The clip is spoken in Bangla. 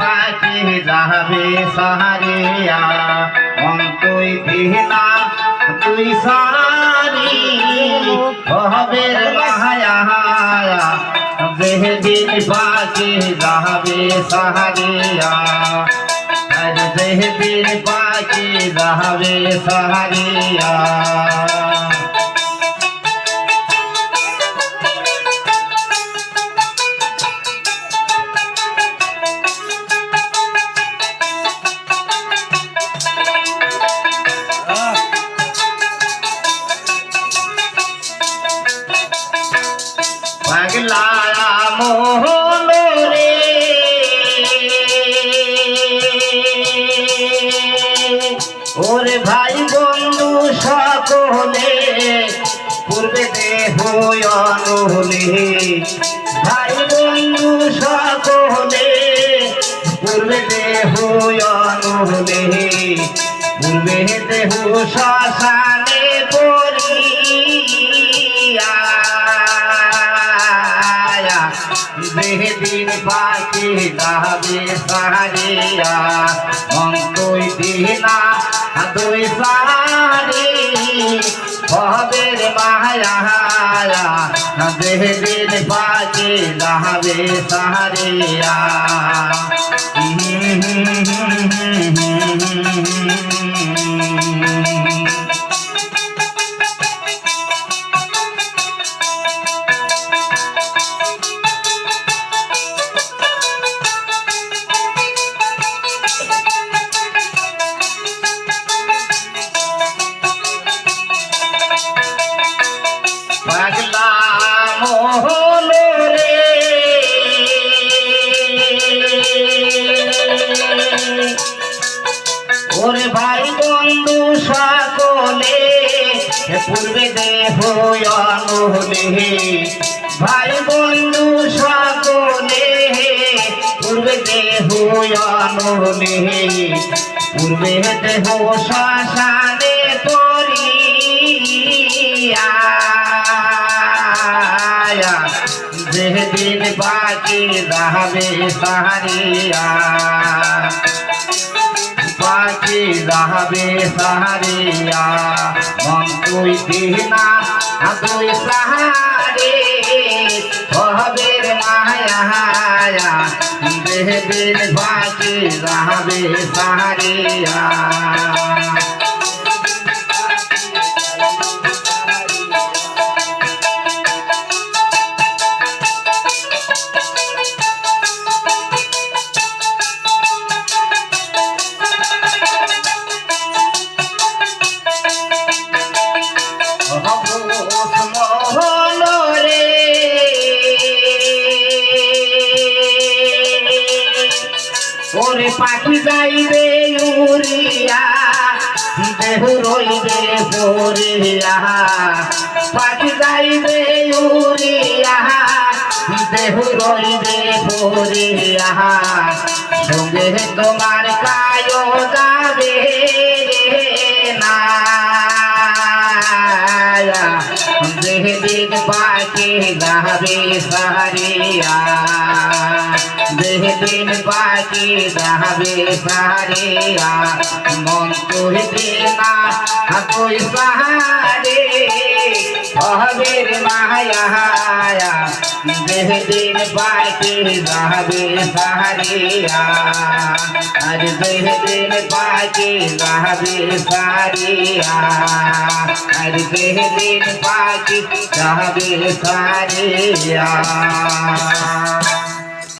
পাখি যাবে সাহারিয়া। অন্তই দিনা তুই সারি হবের মায়া, যেদিন পাখি যাবে সাহারিয়া। আর যেদিন পাখি যাবে সাহারিয়া। পাগলা মোহন রে। ওরে ভাই বন্ধু সকলে, পূর্বে দেহ অনুলে ভাই বন্ধু সকলে, পূর্বে দেহ অনুলে পূর্বে দেহ শ্মশানে যেদিন পাখি যাবে সারিয়া অন্তই দিনা দুই সারি হবের মায়া যেদিন পাখি যাবে সারিয়া পূর্বে দেহ অনুলে ভাই বন্ধু সকলে, পূর্বে দেহ অনুলে পূর্বে দেহ শ্মশানে পড়িয়া। যেদিন বাকি রাহবে সাহারিয়া বাকি রাহবে সাহারিয়া মন তুই দিনা তুই সাহারে হবের মায়া যেদিন বাকি রাহবে সাহারিয়া ওরে পাখি যাইবে উড়িয়া, দেহ রইবে পড়িয়া। পাখি যাইবে উড়িয়া, দেহ রইবে পড়িয়া। সঙ্গে তোমার কায় যাবে না। যেদিন পাখি যাবে সারিয়া যেদিন পাখি যাবে সারিয়া মন তুই দিনা তুই সাহারে হবের মায়া যেদিন পাখি যাবে সারিয়া আর যেদিন পাখি যাবে সারিয়া আর যেদিন পাখি যাবে সারিয়া